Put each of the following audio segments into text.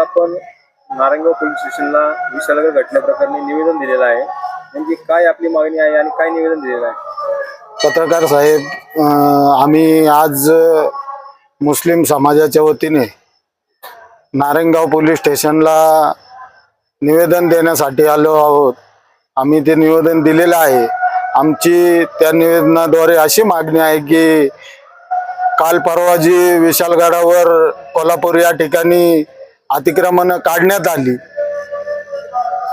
Police स्टेशनला विशालगड घटनेप्रकरणी निवेदन दिलेलं आहे. म्हणजे काय आपली मागणी आहे आणि काय निवेदन दिलेलं आहे? पत्रकार साहेब अं, आम्ही आज अं, मुस्लिम समाजाच्या वतीने नारायणगाव पोलीस स्टेशनला निवेदन देण्यासाठी आलो आहोत. आम्ही ते निवेदन दिलेलं आहे. आमची त्या निवेदनाद्वारे अशी मागणी आहे की काल परवा जी विशालगडावर कोल्हापूर या ठिकाणी अतिक्रमण काढण्यात आली.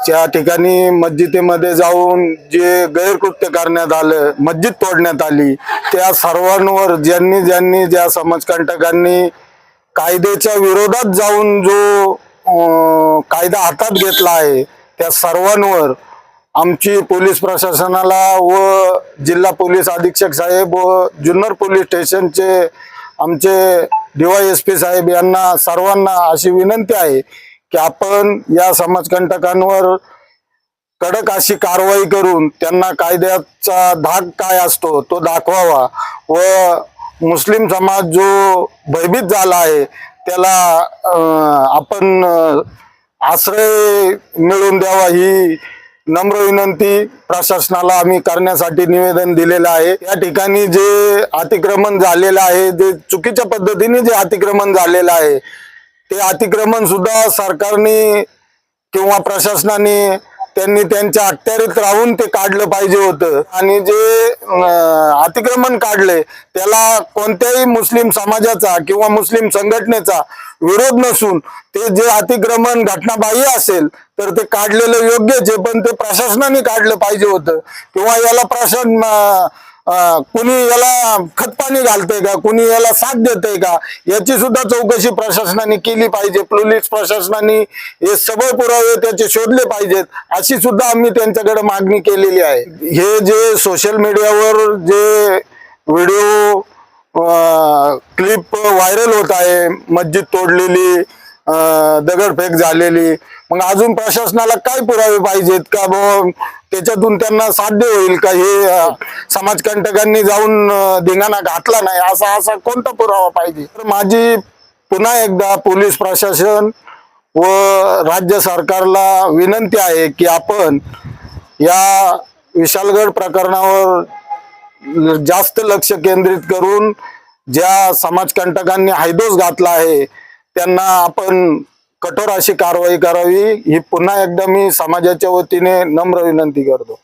त्या ठिकाणी मस्जिदीमध्ये जाऊन जे गैरकृत्य करण्यात आलं मस्जिद तोडण्यात आली त्या सर्वांवर ज्यांनी ज्यांनी ज्या समाजकंटकांनी कायद्याच्या विरोधात जाऊन जो कायदा हातात घेतला आहे त्या सर्वांवर आमची पोलीस प्रशासनाला व जिल्हा पोलीस अधीक्षक साहेब व जुन्नर पोलीस स्टेशनचे आमचे डीवायएसपी एस पी साहेब यांना सर्वांना अशी विनंती आहे की आपण या समाजकंटकांवर कडक अशी कारवाई करून त्यांना कायद्याचा धाक काय असतो तो दाखवावा व मुस्लिम समाज जो भयभीत झाला आहे त्याला आपण आश्रय मिळवून द्यावा ही नम्र विनंती प्रशासनाला आम्ही करण्यासाठी निवेदन दिलेलं आहे. या ठिकाणी जे अतिक्रमण झालेलं आहे जे चुकीच्या पद्धतीने जे अतिक्रमण झालेलं आहे ते अतिक्रमण सुद्धा सरकारने किंवा प्रशासनाने त्यांनी त्यांच्या अखत्यारीत राहून ते काढलं पाहिजे होतं. आणि जे अतिक्रमण काढले त्याला कोणत्याही मुस्लिम समाजाचा किंवा मुस्लिम संघटनेचा विरोध नसून ते जे अतिक्रमण घटनाबाह्य असेल तर ते काढलेलं योग्यच आहे पण ते प्रशासनाने काढलं पाहिजे होतं. किंवा याला प्रशासन कुणी याला खतपाणी घालतंय का? कुणी याला साथ देतंय का? याची सुद्धा चौकशी प्रशासनाने केली पाहिजे. पोलीस प्रशासनाने हे सबळ पुरावे त्याचे शोधले पाहिजेत. अशी सुद्धा आम्ही त्यांच्याकडे मागणी केलेली आहे. हे जे सोशल मीडियावर जे व्हिडिओ क्लिप व्हायरल होत आहे मस्जिद तोडलेली दगडफेक झालेली. मग अजून प्रशासनाला काय पुरावे पाहिजेत? का बुवा त्याच्यातून त्यांना साध्य होईल का? हे समाजकंटकांनी जाऊन धिंगाणा घातला नाही असा असा कोणता पुरावा पाहिजे? तर माझी पुन्हा एकदा पोलीस प्रशासन व राज्य सरकारला विनंती आहे की आपण या विशालगड प्रकरणावर जास्त लक्ष केंद्रित करून ज्या समाजकंटकांनी हायदोस घातला आहे त्यांना आपण कठोर अशी कारवाई करावी ही पुन्हा एकदा मी समाजाच्या वतीने नम्र विनंती करतो.